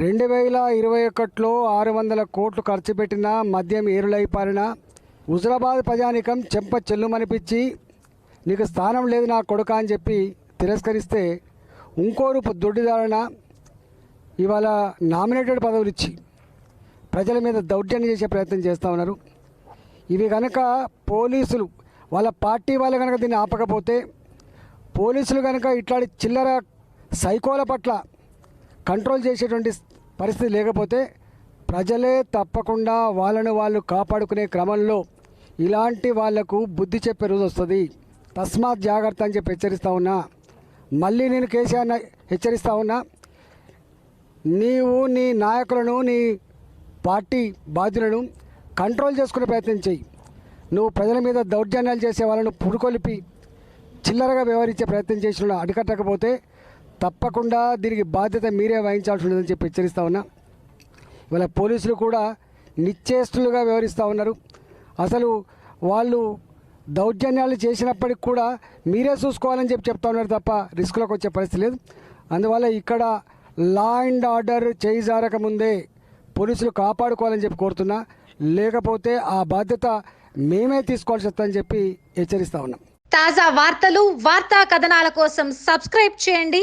రెండు వేల ఇరవై ఒకటిలో ఆరు వందల కోట్లు ఖర్చు పెట్టిన మద్యం ఏరులైపారిన హుజరాబాద్ ప్రజానికం చెంప చెల్లుమనిపించి నీకు స్థానం లేదు నా కొడుక అని చెప్పి తిరస్కరిస్తే ఇంకో దొడ్డిదారణ ఇవాళ నామినేటెడ్ పదవులు ఇచ్చి ప్రజల మీద దౌర్జన్యం చేసే ప్రయత్నం చేస్తూ ఉన్నారు. ఇవి కనుక పోలీసులు వాళ్ళ పార్టీ వాళ్ళు కనుక దీన్ని ఆపకపోతే పోలీసులు కనుక ఇట్లాంటి చిల్లర సైకోల పట్ల కంట్రోల్ చేసేటువంటి పరిస్థితి లేకపోతే ప్రజలే తప్పకుండా వాళ్ళను వాళ్ళు కాపాడుకునే క్రమంలో ఇలాంటి వాళ్ళకు బుద్ధి చెప్పే రోజు వస్తుంది. తస్మాత్ జాగ్రత్త అని చెప్పి హెచ్చరిస్తా ఉన్నా. మళ్ళీ నేను కేసీఆర్ హెచ్చరిస్తా ఉన్నా. నీవు నీ నాయకులను నీ పార్టీ బాధ్యులను కంట్రోల్ చేసుకునే ప్రయత్నం చేయి. నువ్వు ప్రజల మీద దౌర్జన్యాలు చేసే వాళ్ళను పురుకొలిపి చిల్లరగా వ్యవహరించే ప్రయత్నం చేసిన అడికట్టకపోతే తప్పకుండా దీనికి బాధ్యత మీరే వహించాల్సి ఉంటుందని చెప్పి హెచ్చరిస్తా ఉన్నా. ఇవాళ పోలీసులు కూడా నిశ్చేష్టులుగా వ్యవహరిస్తూ ఉన్నారు. అసలు వాళ్ళు దౌర్జన్యాలు చేసినప్పటికి కూడా మీరే చూసుకోవాలని చెప్పి చెప్తా ఉన్నారు తప్ప రిస్క్లోకి వచ్చే పరిస్థితి లేదు. అందువల్ల ఇక్కడ లా అండ్ ఆర్డర్ చేయిజారక ముందే పోలీసులు కాపాడుకోవాలని చెప్పి కోరుతున్నా. లేకపోతే ఆ బాధ్యత మేమే తీసుకోవాల్సి వస్తుందని చెప్పి హెచ్చరిస్తా ఉన్నాం. తాజా వార్తలు వార్తా కథనాల కోసం సబ్స్క్రైబ్ చేయండి.